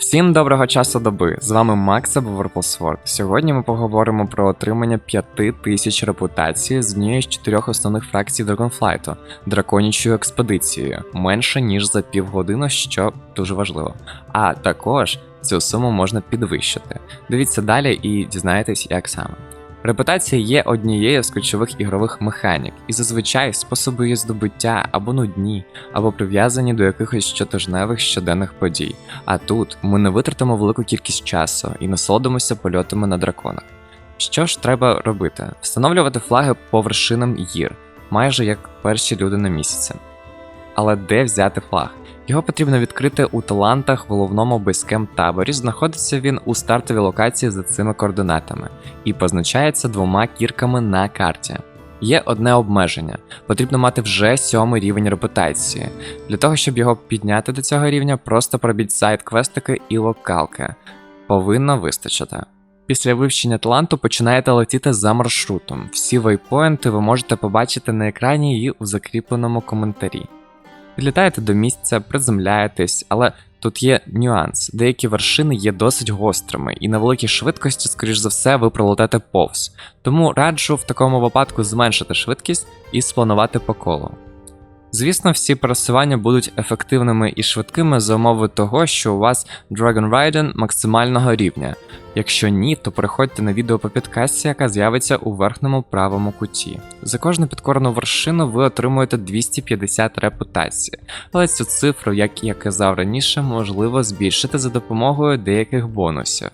Всім доброго часу доби! З вами Макс або Sword. Сьогодні ми поговоримо про отримання 5000 репутації з однієї з чотирьох основних фракцій Dragonflight – драконічою експедицією, менше ніж за півгодини, що дуже важливо. А також цю суму можна підвищити. Дивіться далі і дізнаєтесь, як саме. Репутація є однією з ключових ігрових механік, і зазвичай способи її здобуття або нудні, або прив'язані до якихось щотижневих щоденних подій. А тут ми не витратимо велику кількість часу і насолодимося польотами на драконах. Що ж треба робити? Встановлювати флаги по вершинам гір, майже як перші люди на місяці. Але де взяти флаг? Його потрібно відкрити у талантах в головному бойськем таборі. Знаходиться він у стартовій локації за цими координатами і позначається двома кірками на карті. Є одне обмеження: потрібно мати вже сьомий рівень репутації. Для того, щоб його підняти до цього рівня, просто пробіть сайт квестики і локалки. Повинно вистачити. Після вивчення таланту починаєте летіти за маршрутом. Всі вейпоінти ви можете побачити на екрані і у закріпленому коментарі. Підлітаєте до місця, приземляєтесь, але тут є нюанс. Деякі вершини є досить гострими, і на великій швидкості, скоріш за все, ви пролетете повз. Тому раджу в такому випадку зменшити швидкість і спланувати по колу. Звісно, всі пересування будуть ефективними і швидкими за умови того, що у вас Dragon Raiden максимального рівня. Якщо ні, то переходьте на відео по підкасті, яка з'явиться у верхньому правому куті. За кожну підкорену вершину ви отримуєте 250 репутації, але цю цифру, як я казав раніше, можливо збільшити за допомогою деяких бонусів.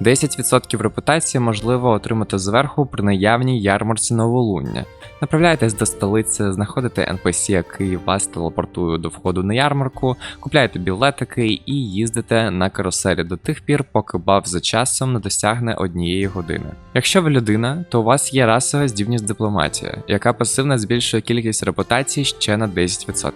10% репутації можливо отримати зверху при наявній ярмарці новолуння. Направляєтесь до столиці, знаходите NPC, який вас телепортує до входу на ярмарку, купляєте білетики і їздите на каруселі до тих пір, поки баф за часом не досягне однієї години. Якщо ви людина, то у вас є расова здібність дипломатія, яка пасивно збільшує кількість репутації ще на 10%.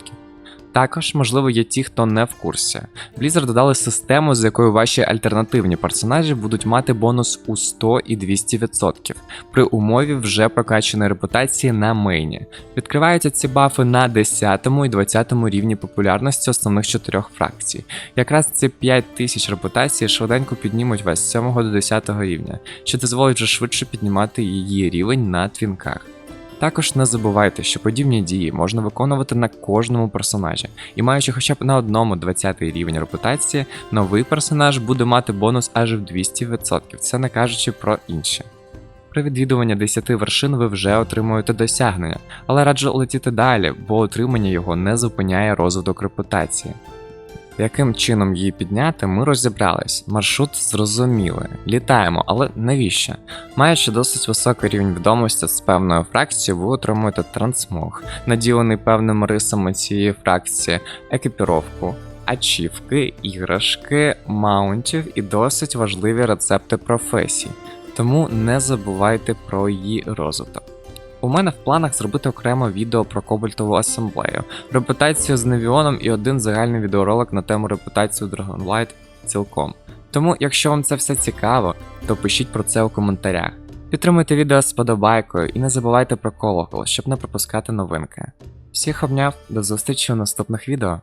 Також, можливо, є ті, хто не в курсі. Blizzard додали систему, з якою ваші альтернативні персонажі будуть мати бонус у 100 і 200% при умові вже прокачаної репутації на мейні. Відкриваються ці бафи на 10 і 20 рівні популярності основних чотирьох фракцій. Якраз ці 5000 репутацій швиденько піднімуть вас з 7 до 10 рівня, що дозволить вже швидше піднімати її рівень на твінках. Також не забувайте, що подібні дії можна виконувати на кожному персонажі, і маючи хоча б на одному 20 рівень репутації, новий персонаж буде мати бонус аж в 200%, це не кажучи про інші. При відвідуванні 10 вершин ви вже отримуєте досягнення, але раджу летіти далі, бо отримання його не зупиняє розвиток репутації. Яким чином її підняти, ми розібрались. Маршрут зрозуміли. Літаємо, але навіщо? Маючи досить високий рівень відомості з певною фракцією, ви отримуєте трансмог, наділений певними рисами цієї фракції, екіпіровку, ачівки, іграшки, маунтів і досить важливі рецепти професій. Тому не забувайте про її розвиток. У мене в планах зробити окремо відео про кобальтову асамблею, репутацію з Невіоном і один загальний відеоролик на тему репутацію Dragonlight цілком. Тому, якщо вам це все цікаво, то пишіть про це у коментарях. Підтримуйте відео з подобайкою і не забувайте про колокол, щоб не пропускати новинки. Всіх обняв, до зустрічі у наступних відео.